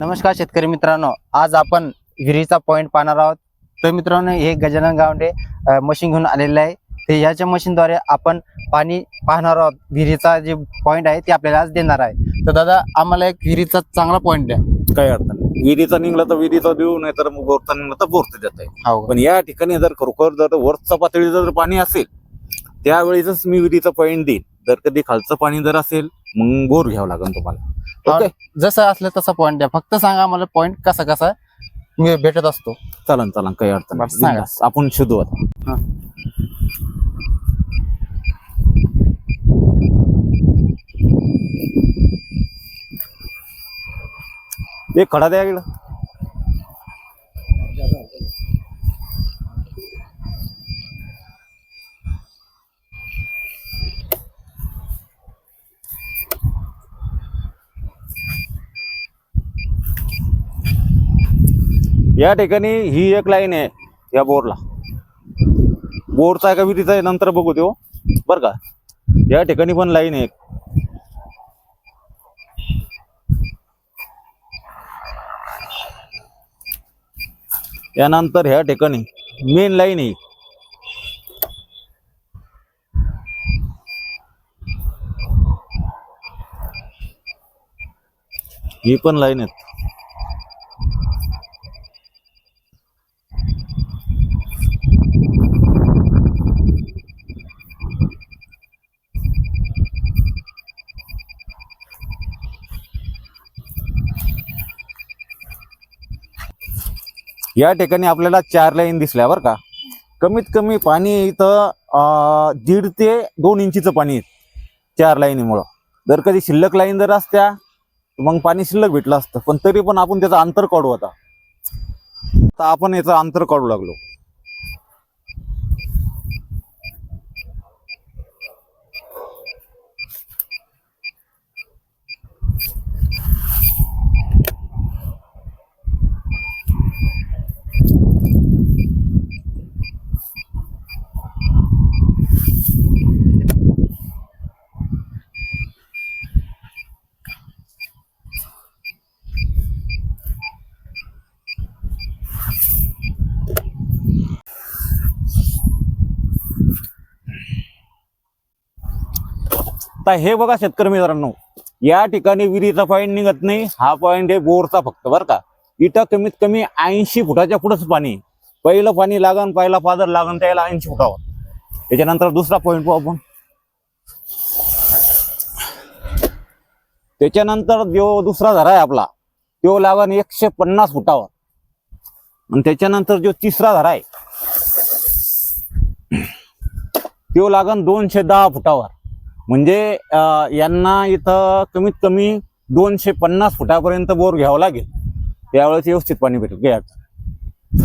नमस्कार शेतकरी मित्रांनो आज आपण विहिरीचा पॉइंट पाहणार आहोत. तर मित्रांनो हे गजानन गावंडे मशीन घेऊन आलेलं आहे. ते ह्याच्या मशीनद्वारे आपण पाणी पाहणार आहोत. विहिरीचा जे पॉइंट आहे ते आपल्याला आज देणार आहे. तर दादा आम्हाला एक विहिरीचा चांगला पॉइंट द्या. काही अर्थ नाही. विहिरीचा निघला तर विहिरीचा देऊ नाही तर मग बोरचा निघला तर बोरचं देत आहे हो. पण या ठिकाणी जर खरोखर जर वरचा पातळी जर पाणी असेल त्यावेळेसच मी विहिरीचा पॉईंट देईन. जर कधी खालचं पाणी जर असेल मग बोर घ्यावं लागेल तुम्हाला. ओके जसं असलं तसा पॉइंट द्या. फक्त सांगा आम्हाला पॉइंट कसा कसा मी भेटत असतो. चालन चालन काही अडचण नाही. सांगा. बिनधास्त. आपण शोधू आता. हा. एक खडा द्या इकडं या ठिकाणी ही एक लाईन आहे या बोरला. बोरचा आहे का विधीचा आहे नंतर बघू देऊ. बर का? या ठिकाणी पण लाईन आहे यानंतर ह्या ठिकाणी मेन लाईन आहे. ही पण लाईन आहेत. या ठिकाणी आपल्याला चार लाईन दिसल्या बरं का. कमीत कमी पाणी इथं दीड ते दोन इंचीचं पाणी चार लाईनीमुळं. जर कधी शिल्लक लाईन जर असत्या मग पाणी शिल्लक भेटलं असतं. पण तरी पण आपण त्याचं अंतर काढू आता. तर आपण याचं अंतर काढू लागलो. आता हे बघा शेतकरी मित्रांनो या ठिकाणी विहिरीचा पॉईंट निघत नाही. हा पॉईंट आहे बोरचा फक्त बरं का. इथं कमीत कमी ऐंशी फुटाच्या पुढंच पाणी पहिलं पाणी लागन पहिला पादर लागन त्याला ऐंशी फुटावर. त्याच्यानंतर दुसरा पॉईंट पाहू आपण. त्याच्यानंतर जो दुसरा धरा आहे आपला तो लागन एकशे पन्नास फुटावर. आणि त्याच्यानंतर जो तिसरा धरा आहे तो लागन दोनशे दहा फुटावर. म्हणजे यांना इथं कमीत कमी दोनशे पन्नास फुटापर्यंत बोर घ्यावं लागेल. त्यावेळेस व्यवस्थित पाणी भेटेल. घ्यायचं